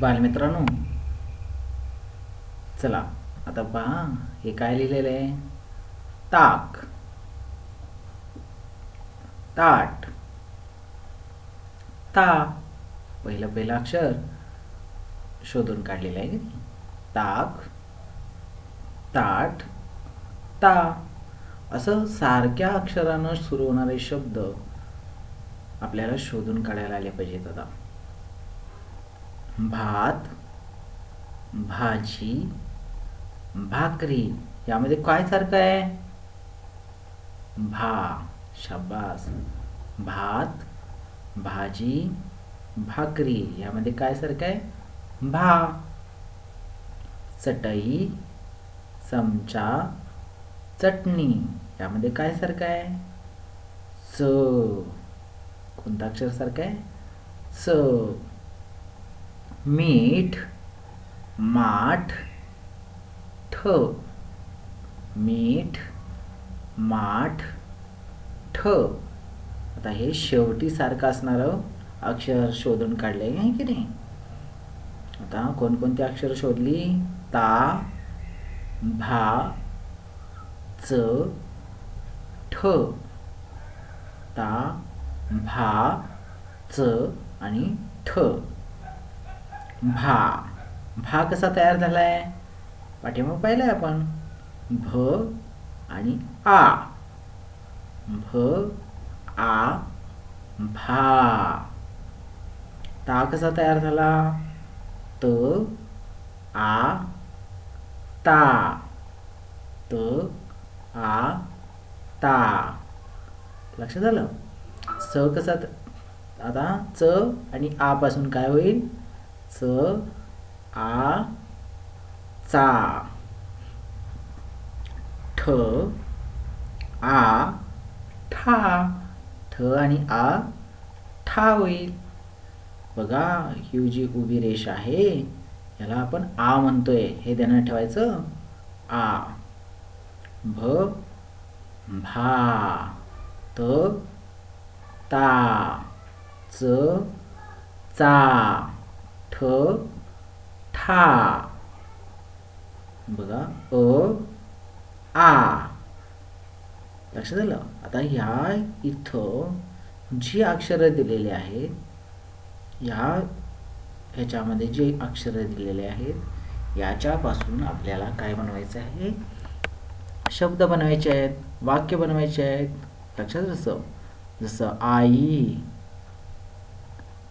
बालमित्रांनो चला आता पहा हे काय लिहिलेलं आहे? ताक. ताट. ता. पहिलं पहिलं अक्षर शोधून काढलेलं आहे ताक. ताट. ता. असं सारख्या अक्षरानं सुरू होणारे शब्द आपल्याला शोधून काढायला आले पाहिजेत आता. भात, भाजी, भाकरी. यामध्ये काय सारखं आहे? भा, शाबास. भात, भाजी, भाकरी. यामध्ये काय सारखं आहे? भा. चटई, चमचा, चटणी. यामध्ये काय सारखं आहे? च. कोणतं अक्षर सारखं आहे? च. मीठ माठ ठ मीठ माठ ठ. आता हे शेवटी सारखं असणारं अक्षर शोधून काढले आहे की नाही? आता कोणकोणती अक्षर शोधली? ता भा च ठ. ता भा च आणि ठ. भा भा कसा तयार झालाय? पाठीमाग आहे आपण. भ आणि आ. भ आ भा. ता कसा तयार झाला? त आ ता. त आ ता. लक्षात आलं? स कसा आता च आणि आ पासून काय होईल? च आ चा. ठ आ ठा. ठ आणि आ ठा होईल. बघा ही जी उभी रेष आहे याला आपण आ म्हणतोय. हे ध्यानात ठेवायचं. आ. भ भा. त ता. च चा. ठा बघा अ आ. लक्षात आलं? आता ह्या इथं जी अक्षरं दिलेली आहेत ह्या ह्याच्यामध्ये जे अक्षरं दिलेले आहेत याच्यापासून आपल्याला काय बनवायचं आहे? शब्द बनवायचे आहेत वाक्य बनवायचे आहेत. लक्षात जसं जसं आई.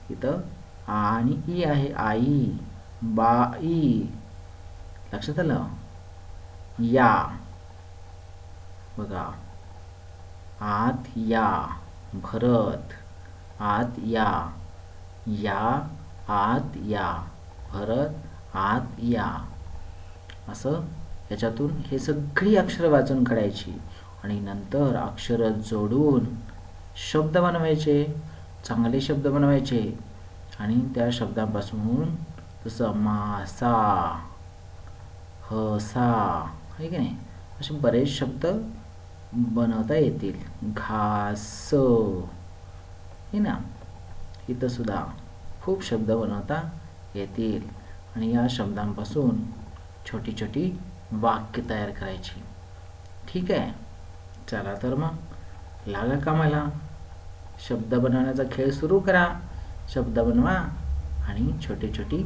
इथं आणि ई आहे आई बाई लक्षात आलं? या. बघा. आत या. भरत. आत या. या आत या. भरत आत या. असं याच्यातून हे सगळी अक्षरं वाचून काढायची. आणि नंतर अक्षरं जोडून शब्द बनवायचे. चांगले शब्द बनवायचे. आणि त्या शब्दापासून जसं मासा हसा आहे की नाही? असे बरेच शब्द बनवता येतील. घास हे ना? इथं सुद्धा खूप शब्द बनवता येतील. आणि या शब्दांपासून छोटी छोटी वाक्य तयार करायची. ठीक आहे? चला तर मग. लागा कामाला. शब्द बनवण्याचा खेळ सुरू करा. शब्द बनवा आणि छोटी छोटी